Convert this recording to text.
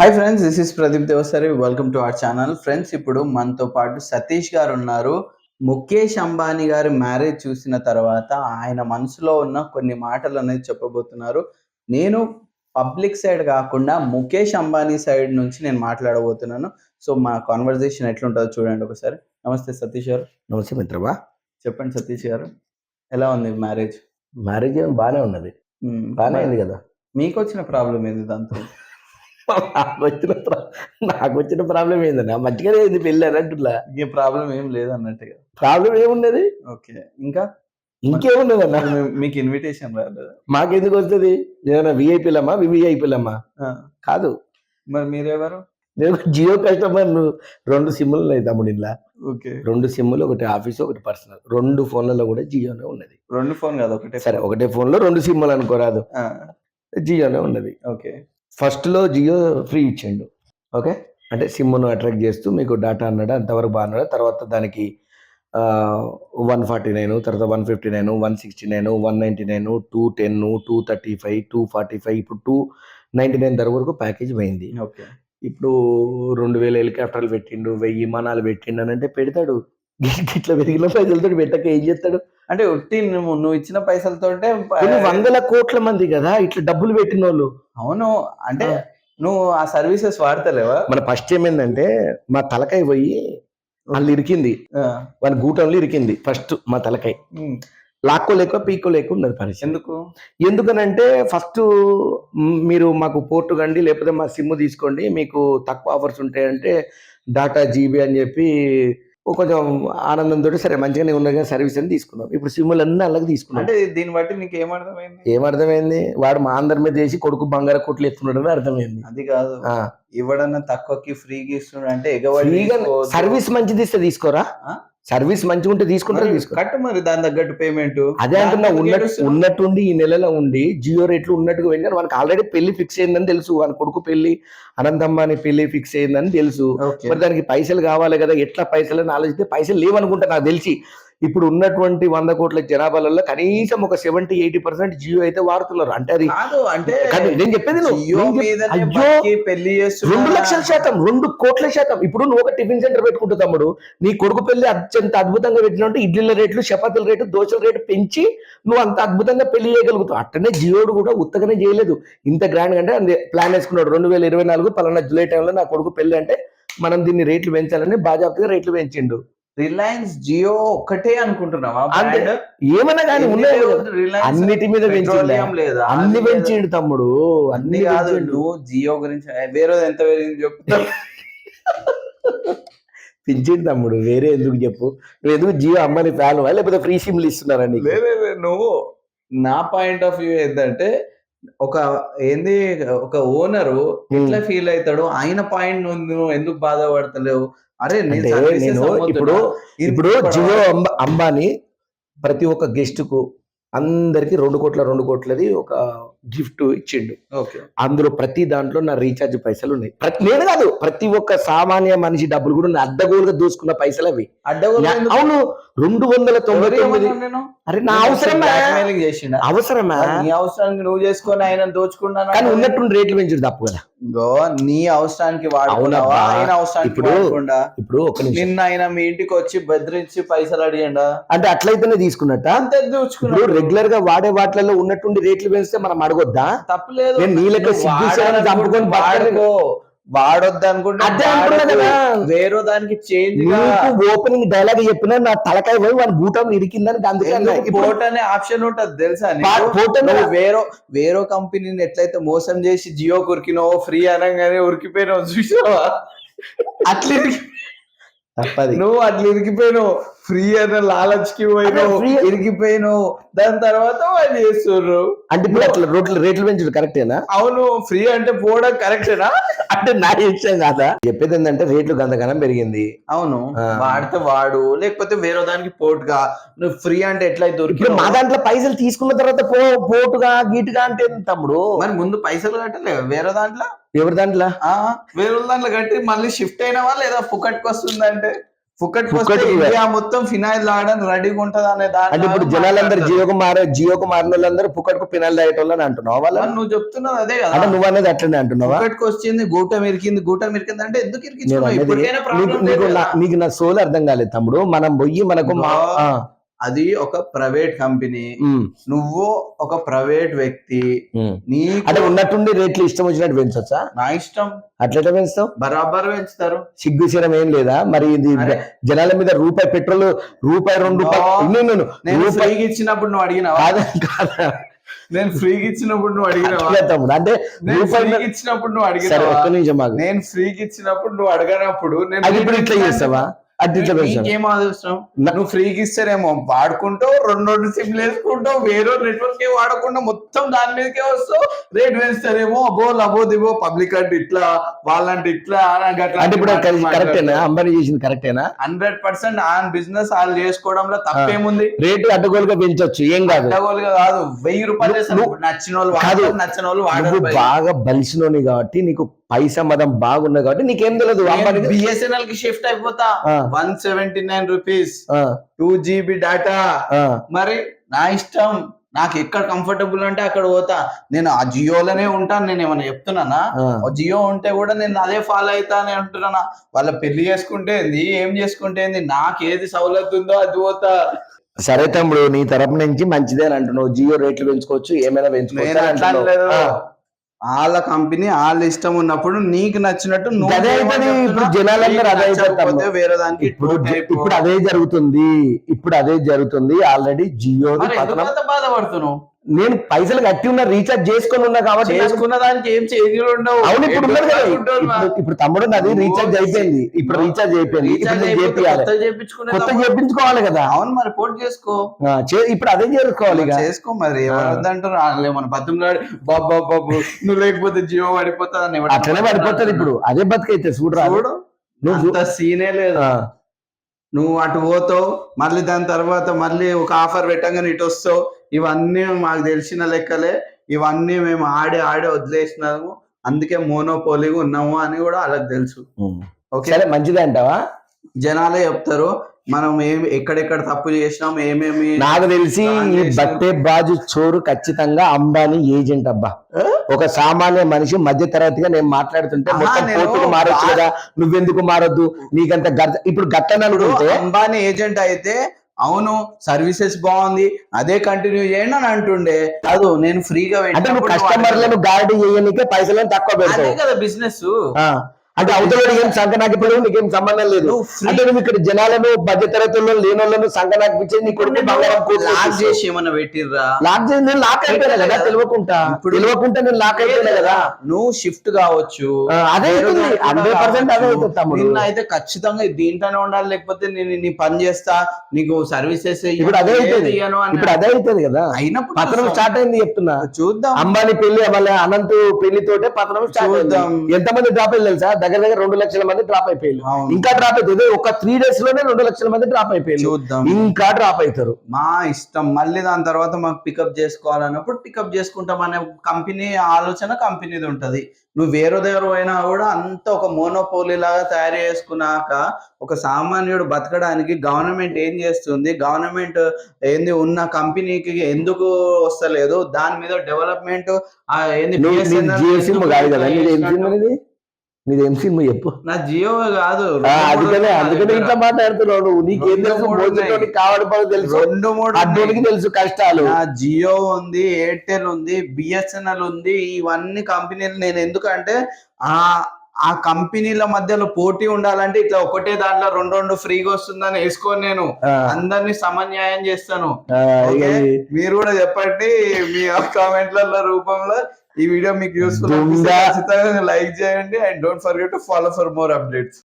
Hi friends this is Pradeep Devasari welcome to our channel friends ఇప్పుడు మనతో పాటు సతీష్ గారు ఉన్నారు. ముఖేష్ అంబానీ గారి మ్యారేజ్ చూసిన తర్వాత ఆయన మనసులో ఉన్న కొన్ని మాటలు అనేది చెప్పబోతున్నారు. నేను పబ్లిక్ సైడ్ కాకుండా ముఖేష్ అంబానీ సైడ్ నుంచి నేను మాట్లాడబోతున్నాను. సో మా కాన్వర్జేషన్ ఎట్లుంటుందో చూడండి ఒకసారి. నమస్తే సతీష్ గారు. నమస్తే మిత్రమా. చెప్పండి సతీష్ గారు. ఎలా ఉంది మ్యారేజ్ మ్యారేజ్ బాగానే ఉన్నది. బాగానే అయింది కదా. మీకు వచ్చిన ప్రాబ్లం ఏంది దాంతో? నాకు వచ్చిన నాకు వచ్చిన ప్రాబ్లం ఏందన్నా? మంచిగానే అయింది పెళ్ళి అని అంటున్నా ఏ ప్రాబ్లం ఏం లేదు అన్నట్టుగా. ప్రాబ్లం ఏమున్నది ఓకే ఇంకా? ఇంకేమున్నది అన్న మీకు ఇన్విటేషన్ రాలేదు? మాకెందుకు వస్తుంది? ఏదైనా విఐపీలమ్మా వివిఐపీలమ్మా కాదు. మరి మీరెవరు? నేను జియో కస్టమర్ రెండు సిమ్లు ఉన్నాయి తమ్ముడు ఇలా ఓకే. రెండు సిమ్లు ఒకటి ఆఫీస్ ఒకటి పర్సనల్. రెండు ఫోన్లలో కూడా జియోనే ఉన్నది. రెండు ఫోన్ కాదు ఒకటే సరే ఒకటే ఫోన్లో రెండు సిమ్లు అనుకోరాదు. జియోనే ఉన్నది. ఓకే. ఫస్ట్లో జియో ఫ్రీ ఇచ్చిండు. ఓకే అంటే సిమ్ను అట్రాక్ట్ చేస్తూ మీకు డాటా అన్నాడు? అంతవరకు బాగున్నాడు తర్వాత దానికి వన్ ఫార్టీ నైన్ తర్వాత one fifty nine one sixty nine one ninety nine two ten two thirty five two forty five ఇప్పుడు టూ నైంటీ నైన్ ధర వరకు ప్యాకేజ్ పోయింది. ఓకే ఇప్పుడు రెండు వేల హెలికాప్టర్లు పెట్టిండు వెయ్యి విమానాలు పెట్టిండు అని అంటే పెడతాడు. ఇట్లా పెరిగిన పైసలతో పెట్టక ఏం చేస్తాడు? అంటే ఉట్టి నువ్వు నువ్వు ఇచ్చిన పైసలతో వందల కోట్ల మంది కదా ఇట్లా డబ్బులు పెట్టిన వాళ్ళు అవును అంటే నువ్వు ఆ సర్వీసెస్ వాడతలేవా? మన ఫస్ట్ ఏమైందంటే మా తలకాయ పోయి వాళ్ళు ఇరికింది. వాళ్ళ గూటంలో ఇరికింది ఫస్ట్ మా తలకాయ. ఉమ్, లాక్కోలేక పీక్కోలేక ఉన్నది పరిస్థితి. ఎందుకు? ఎందుకనంటే ఫస్ట్ మీరు మాకు పోర్టు కండి లేకపోతే మా సిమ్ తీసుకోండి మీకు తక్కువ ఆఫర్స్ ఉంటాయంటే డాటా జీబీ అని చెప్పి కొంచెం ఆనందంతో సరే మంచిగానే ఉన్నది కానీ సర్వీస్ అని తీసుకున్నాం. ఇప్పుడు సిమ్లు అన్నీ అలాగే తీసుకున్నాం. అంటే దీన్ని బట్టి నీకు ఏమర్థమైంది ఏం అర్థమైంది? వాడు మా అందరి మీద చేసి కొడుకు బంగారు కొట్లు ఎత్తున్నాడు అని అర్థమైంది. అది కాదు. ఇవ్వడన్నా తక్కువకి ఫ్రీగా ఇస్తున్నాడు అంటే ఫ్రీగా. సర్వీస్ మంచిది ఇస్తే తీసుకోరా? సర్వీస్ మంచిగా ఉంటే తీసుకుంటారా కట్టు మరి దాని తగ్గట్టు పేమెంట్ అదే అంటున్నా ఉన్నట్టు ఉన్నట్టుండి ఈ నెలలో ఉండి జియో రేట్లు ఉన్నట్టుగా వెళ్ళారు మనకి ఆల్రెడీ పెళ్ళి ఫిక్స్ అయిందని తెలుసు. వాళ్ళ కొడుకు పెళ్ళి అనంతమ్మాని పెళ్ళి ఫిక్స్ అయిందని తెలుసు. మరి దానికి పైసలు కావాలి కదా? ఎట్లా పైసలు? అని ఆలోచిస్తే పైసలు లేవనుకుంటా నాకు తెలిసి. ఇప్పుడు ఉన్నటువంటి వంద కోట్ల జనాభాలలో కనీసం ఒక సెవెంటీ ఎయిటీ పర్సెంట్ జియో అయితే వాడుతున్నారు. అంటే అది అంటే నేను చెప్పేది పెళ్ళి రెండు లక్షల శాతం రెండు కోట్ల శాతం. ఇప్పుడు నువ్వు ఒక టిఫిన్ సెంటర్ పెట్టుకుంటావు తమ్ముడు. నీ కొడుకు పెళ్ళి అత్యంత అద్భుతంగా పెట్టినట్టు ఇడ్లీల రేట్లు చపాతీల రేటు దోశల రేటు పెంచి నువ్వు అంత అద్భుతంగా పెళ్ళి చేయగలుగుతావు. అట్టనే జియోడు కూడా ఉత్తగానే చేయలేదు. ఇంత గ్రాండ్ అంటే అందే ప్లాన్ వేసుకున్నాడు. రెండు వేల ఇరవై నాలుగు పలానా జూలై టైంలో నా కొడుకు పెళ్ళి అంటే మనం దీన్ని రేట్లు పెంచాలని బాజాప్తగా రేట్లు పెంచిండు. రిలయన్స్ జియో ఒక్కటే అనుకుంటున్నావా? ఏమన్నా కానీ ఉన్నాయి Reliance అన్నిటి మీద పెంచిండు లేదా అన్ని? పెంచిండు తమ్ముడు. అన్ని కాదు. నువ్వు జియో గురించి వేరే ఎంత పెరిగింది చెప్తావు పెంచిండు తమ్ముడు వేరే ఎందుకు చెప్పు? నువ్వు ఎందుకు జియో అమ్మని ఫ్యాన్ లేకపోతే ఫ్రీ సిమ్లు ఇస్తున్నారా నీకు? లే, లే, లే, నువ్వు నా పాయింట్ ఆఫ్ వ్యూ ఏంటంటే ఒక ఏంది ఒక ఓనరు ఎట్లా ఫీల్ అవుతాడు ఆయన పాయింట్ నువ్వు ఎందుకు బాధపడతలేవు? అరే నేను. ఇప్పుడు ఇప్పుడు. జియో అంబ- అంబానీ ప్రతి ఒక్క గెస్ట్కు అందరికి రెండు కోట్ల రెండు కోట్లది ఒక గిఫ్ట్ ఇచ్చిండు ఓకే అందులో ప్రతి దాంట్లో నా రీఛార్జ్ పైసలు ఉన్నాయి ప్రతి నేను కాదు ప్రతి ఒక్క సామాన్య మనిషి డబ్బులు కూడా నా అడ్డగోలుగా దోసుకున్న పైసలు అవి? అవును రెండు వందల తొంభై తొమ్మిది? అరే నా అవసరమా అవసరమా అవసరానికి నువ్వు చేసుకొని ఆయన దోచుకున్నాను కానీ ఉన్నట్టుండి రేట్లు పెంచుడు తప్పు కదా గో నీ అవసరానికి వాడుకున్నావా. ఆయన అవసరానికి ఇప్పుడు- వాడకుండా ఇప్పుడు ఒక నిన్న ఆయన మీ ఇంటికి వచ్చి బెదిరించి పైసలు అడిగిండా? అంటే అట్లయితేనే తీసుకున్నట్ట? అంత దోచుకున్నాడు రెగ్యులర్గా వాడే వాటిలలో ఉన్నట్టుండి రేట్లు పెంచితే మనం అడగొద్దా? తప్పులేదు నేను నీ లెక్క చంపుకొని. వాడుకో. వాడొద్దు అనుకుంటే. వేరే దానికి చేంజ్ ఓపెనింగ్ డైలాగ్ చెప్పినా నా తలకాయ పోయి వాడి గూటం ఇరికిందని అందుకే అన్నా. ఎందుకు ఇప్పుడు పోర్ట్ అనే ఆప్షన్ ఉంటది తెలుసా పోర్ట్ వేరే వేరే కంపెనీని ఎట్లయితే మోసం చేసి జియో ఉరికినావో ఫ్రీ అనగానే ఉరికిపోయినావు చూసావా అట్లా తప్పది. నువ్వు అట్లా ఇరికిపోయినావు ఫ్రీ అన్న లాలచ్కి పోయినావు ఇరికిపోయినావు దాని తర్వాత వాళ్ళు చేస్తున్నారు అంటే ఇప్పుడు అట్లా రోడ్లు రేట్లు పెంచుడు కరెక్టేనా? అవును ఫ్రీ అంటే పోవడం కరెక్టేనా? అంటే నా ఇష్టం కాదా? చెప్పేది ఏంటంటే రేట్లు గంతగానం పెరిగింది. అవును. వాడితే వాడు లేకపోతే వేరే దానికి పోటుగా. నువ్వు ఫ్రీ అంటే ఇప్పుడు దొరికి మా దాంట్లో పైసలు తీసుకున్న తర్వాత పో పోటుగా గీటుగా అంటే తమ్ముడు? మరి ముందు పైసలు కట్టలే వేరే దాంట్లో? ఎవరి దాంట్లో? ఆ వేరే దాంట్లో కట్టి మళ్ళీ షిఫ్ట్ అయినవా లేదా పుకట్కి వస్తుందంటే. ఫుకట్ ఫుకట్ ఇండియా మొత్తం ఫినాయిల్ ఆడని రెడీగా ఉంటది అనే దాంట్లో అంటే ఇప్పుడు జనాలందరూ జియోకు మారే జియోకు మారిన వాళ్ళందరూ పుక్కడికి పినాలు తాగేటోళ్ళని అంటున్నావు వాళ్ళ నువ్వు చెప్తున్నది అదే అంటే కదా నువ్వు అనేది అట్లనే అంటున్నావా? ఫుకట్కి వచ్చింది గూటం ఇరికింది గూటం ఇరికింది అంటే ఎందుకు ఇప్పటికైనా నీకు నా- సోల్ అర్థం కాలేదు తమ్ముడు. మనం పోయి మనకు అది ఒక ప్రైవేట్ కంపెనీ. నువ్వు ఒక ప్రైవేట్ వ్యక్తి. నీకు అంటే ఉన్నట్టుండి రేట్లు ఇష్టం వచ్చినట్టు పెంచొచ్చా? నా ఇష్టం. అట్లెట్లా పెంచుతావు? బరాబర్ పెంచుతారు. సిగ్గు శరం ఏం లేదా? మరి ఇది. జనాల మీద రూపాయి పెట్రోల్ రూపాయి రెండు నేను ఫ్రీగా ఇచ్చినప్పుడు నువ్వు అడిగినావా? కాదా కాదా. నేను ఫ్రీగా ఇచ్చినప్పుడు నువ్వు అడిగినావా? అట్లే తమ్ముడు. అంటే నేను రూపాయి ఫ్రీగా ఇచ్చినప్పుడు నువ్వు సరే అడిగినావా? మాకు నేను ఫ్రీగా ఇచ్చినప్పుడు నువ్వు అడగనప్పుడు నేను ఇప్పుడు ఇట్లా చేస్తావా? అవసరం నా- నువ్వు ఫ్రీగా ఇస్తారేమో. వాడుకుంటావు రెండు రెండు సిమ్లు వేసుకుంటావు వేరే నెట్వర్క్ వాడకుండా మొత్తం దాని మీదకే వస్తావు రేట్ పెంచుతారేమో అబో లబో దిబో పబ్లిక్ అంటే ఇట్లా వాళ్ళంటే ఇట్లా అంటే ఇప్పుడు కరెక్టేనా? అంబానీ చేసింది కరెక్టేనా? హండ్రెడ్ పర్సెంట్ ఆన్ బిజినెస్ వాళ్ళు చేసుకోవడంలో తప్పేముంది? రేటు అడ్డగోలుగా పెంచొచ్చు ఏం కాదు. అడ్డగోలుగా కాదు. వెయ్యి రూపాయలు నచ్చిన వాళ్ళు నచ్చిన వాళ్ళు. బాగా బలిసినోని కాబట్టి నీకు పైసా మదం బాగున్నది కాబట్టి నీకేం తెలియదు బిఎస్ఎన్ఎల్కి షిఫ్ట్ అయిపోతా. One seventy nine rupees two GB data. మరి నా ఇష్టం. నాకు ఎక్కడ కంఫర్టబుల్ అంటే అక్కడ పోతా. నేను ఆ జియోలోనే ఉంటాను నేను ఏమైనా చెప్తున్నానా? జియో ఉంటే కూడా నేను అదే ఫాలో అవుతా అని అంటున్నానా? వాళ్ళ పెళ్ళి చేసుకుంటే ఏం చేసుకుంటే నాకు ఏది సౌలత్ ఉందో అది పోతా. సరే తమ్ముడు నీ తరపు నుంచి మంచిదే అని అంటున్నావు. జియో రేట్లు పెంచుకోవచ్చు ఏమైనా పెంచుకోవచ్చు వాళ్ళ కంపెనీ వాళ్ళ ఇష్టం ఉన్నప్పుడు నీకు నచ్చినట్టు నువ్వు అదే అవుతుంది. ఇప్పుడు జనాలందరూ అదే తమ్ముడు. వేరే దానికి ఇప్పుడు. ఇప్పుడు అదే జరుగుతుంది ఇప్పుడు అదే జరుగుతుంది ఆల్రెడీ జియో బాధపడుతున్నావు నేను పైసలు కట్టి ఉన్న రీఛార్జ్ చేసుకొని ఉన్నా కాబట్టి చేసుకున్న దానికి ఏం చేంజ్ ఉండవు అవును ఇప్పుడు కదా. ఇప్పుడు- తమ్ముడు నువ్వు రీఛార్జ్ అయిపోయింది. ఇప్పుడు రీఛార్జ్ అయిపోయింది. కొత్త తమ్ముడు. చేపించుకోవాలి కదా. అవును మరి పోటీ చేసుకో. ఇప్పుడు అదే చేసుకోవాలి చేసుకో మరి. వాళ్ళే మన బతుకులాడు బాబా బాబు నువ్వు లేకపోతే జియో పడిపోతుంది అట్లనే పడిపోతుంది ఇప్పుడు. అదే బతికైతే చూడరా చూడు నువ్వు సీనే లేదు. నువ్వు అటు పోతావు మళ్ళీ దాని తర్వాత మళ్ళీ ఒక ఆఫర్ పెట్టగానే ఇటు వస్తావు. ఇవన్నీ మాకు తెలిసిన లెక్కలే. ఇవన్నీ మేము ఆడి ఆడి వదిలేసినాము. అందుకే మోనోపోలీగా ఉన్నాము అని కూడా వాళ్ళకి తెలుసు. ఓకే? మంచిదే అంటావా? జనాలే చెప్తారు మనం ఏమి ఎక్కడెక్కడ తప్పు చేసినాం ఏమేమి నాకు తెలిసి ఈ బట్టే బాజు చోరు ఖచ్చితంగా అంబానీ ఏజెంట్ అబ్బా. ఒక సామాన్య మనిషి మధ్య తరగతిగా నేను మాట్లాడుతుంటే మొత్తం కోర్టుకు మారొచ్చు కదా. నువ్వెందుకు మారొద్దు? నీకంత గర్జ ఇప్పుడు గట్టని ఇప్పుడు అనుకుంటే అంబానీ ఏజెంట్ అయితే అవును సర్వీసెస్ బాగుంది అదే కంటిన్యూ చేయండి అని అంటుండే. కాదు నేను ఫ్రీగా కస్టమర్లను గార్డ్ చేయనికే పైసలను తక్కువ అదే కదా బిజినెస్ అంటే అవతల ఏం సంకనాకిపోయి నీకేం సంబంధం లేదు అంటే నువ్వు ఇక్కడ జనాలను మధ్య తరగతుల్లో లేని వాళ్ళను సంకనాకిపించి నీ కొడుకు బంగారం లాక్. చేసి ఏమన్నా పెట్టిర్రా లాక్ చేసి లాక్ అయిపోయినా కదా. తెలియకుండా ఇప్పుడు- తెలియకుండా నేను లాక్ అయిపోయినా కదా నువ్వు షిఫ్ట్ కావచ్చు అదే. దాంట్లో 100% అదే. అవుతుంది అయితే ఖచ్చితంగా దీంట్లోనే ఉండాలి లేకపోతే నేను నీ పని చేస్తా నీకు సర్వీసెస్ ఇప్పుడు అదే అవుతుంది ఇప్పుడు అదే అవుతుంది కదా అయినప్పుడు పతనం చూస్తాం. స్టార్ట్ అయింది చెప్తున్నా చూద్దాం అంబానీ పెళ్ళి మళ్ళీ అనంత్ పెళ్ళితోటే పతనం స్టార్ట్ చూద్దాం. ఎంతమంది డ్రాప్ అయ్యారు తెలుసా దగ్గర దగ్గర రెండు లక్షల మంది డ్రాప్ అయిపోయారు. ఇంకా డ్రాప్ అవుతుంది. ఒక త్రీ డేస్లోనే రెండు లక్షల మంది డ్రాప్ అయిపోయారు చూద్దాం. ఇంకా డ్రాప్ అవుతారు. మా ఇష్టం. మళ్ళీ దాని తర్వాత మాకు పికప్ చేసుకోవాలన్నప్పుడు పికప్ చేసుకుంటాం అనే కంపెనీ ఆలోచన కంపెనీది ఉంటది. నువ్వు వేరే దగ్గర పోయినా కూడా అంత ఒక మోనోపోలీ లాగా తయారు చేసుకున్నాక ఒక సామాన్యుడు బతకడానికి గవర్నమెంట్ ఏం చేస్తుంది? గవర్నమెంట్ ఏంది ఉన్న కంపెనీకి ఎందుకు వస్తలేదు? దాని మీద డెవలప్మెంట్ ఏంది నీది ఏం సిమ్ చెప్పు? నా జియో కాదు అందుకనే అందుకనే ఇట్లా మాట్లాడుతున్నావు నువ్వు. నీకేం తెలుసు? పని తెలుసు. రెండు మూడు ఉన్నాయి. తెలుసు కష్టాలు. నా జియో ఉంది ఎయిర్టెల్ ఉంది బిఎస్ఎన్ఎల్ ఉంది ఇవన్నీ కంపెనీలు. నేను ఎందుకంటే ఆ ఆ కంపెనీల మధ్యలో పోటీ ఉండాలంటే ఇట్లా ఒకటే దాంట్లో రెండు రెండు ఫ్రీగా వస్తుందని వేసుకొని నేను అందరినీ సమన్యాయం చేస్తాను. మీరు కూడా చెప్పండి మీ కామెంట్ల రూపంలో ఈ వీడియో మీకు యూస్ఫుల్ లైక్ చేయండి. And don't forget to follow for more updates